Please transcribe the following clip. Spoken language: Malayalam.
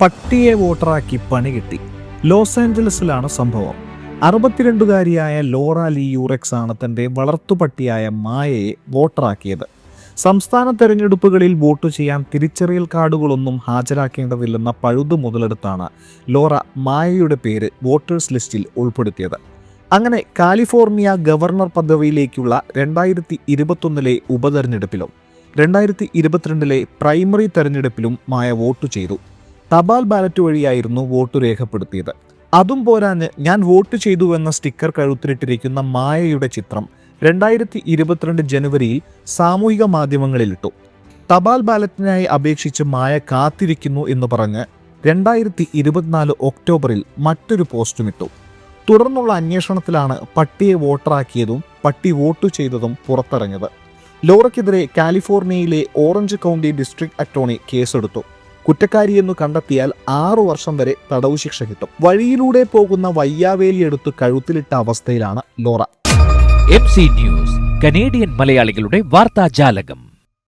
പട്ടിയെ വോട്ടറാക്കി പണി കിട്ടി. ലോസ് ആഞ്ചലസിലാണ് സംഭവം. അറുപത്തിരണ്ടുകാരിയായ ലോറ ലീ യൂറെക്സ് ആണ് തന്റെ വളർത്തുപട്ടിയായ മായയെ വോട്ടറാക്കിയത്. സംസ്ഥാന തെരഞ്ഞെടുപ്പുകളിൽ വോട്ട് ചെയ്യാൻ തിരിച്ചറിയൽ കാർഡുകളൊന്നും ഹാജരാക്കേണ്ടതില്ലെന്ന പഴുതു മുതലെടുത്താണ് ലോറ മായയുടെ പേര് വോട്ടേഴ്സ് ലിസ്റ്റിൽ ഉൾപ്പെടുത്തിയത്. അങ്ങനെ കാലിഫോർണിയ ഗവർണർ പദവിയിലേക്കുള്ള രണ്ടായിരത്തി ഇരുപത്തൊന്നിലെ ഉപതെരഞ്ഞെടുപ്പിലും രണ്ടായിരത്തി ഇരുപത്തിരണ്ടിലെ പ്രൈമറി തെരഞ്ഞെടുപ്പിലും മായ വോട്ട് ചെയ്തു. തപാൽ ബാലറ്റ് വഴിയായിരുന്നു വോട്ട് രേഖപ്പെടുത്തിയത്. അതും പോരാഞ്ഞ് ഞാൻ വോട്ട് ചെയ്തു എന്ന സ്റ്റിക്കർ കഴുത്തിലിട്ടിരിക്കുന്ന മായയുടെ ചിത്രം രണ്ടായിരത്തി ഇരുപത്തിരണ്ട് ജനുവരിയിൽ സാമൂഹിക മാധ്യമങ്ങളിലിട്ടു. തപാൽ ബാലറ്റിനായി അപേക്ഷിച്ച് മായ കാത്തിരിക്കുന്നു എന്ന് പറഞ്ഞ് രണ്ടായിരത്തി ഇരുപത്തിനാല് ഒക്ടോബറിൽ മറ്റൊരു പോസ്റ്റും ഇട്ടു തുടർന്നുള്ള അന്വേഷണത്തിലാണ് പട്ടിയെ വോട്ടറാക്കിയതും പട്ടി വോട്ട് ചെയ്തതും പുറത്തിറങ്ങിയത്. ലോറയ്ക്കെതിരെ കാലിഫോർണിയയിലെ ഓറഞ്ച് കൗണ്ടി ഡിസ്ട്രിക്ട് അറ്റോർണി കേസെടുത്തു. കുറ്റക്കാരിയെന്നു കണ്ടെത്തിയാൽ ആറു വർഷം വരെ തടവു ശിക്ഷ കിട്ടും. വഴിയിലൂടെ പോകുന്ന വയ്യാവേലി എടുത്ത് കഴുത്തിലിട്ട അവസ്ഥയിലാണ് Laura. M C news Canadian മലയാളികളുടെ വാർത്താജാലകം.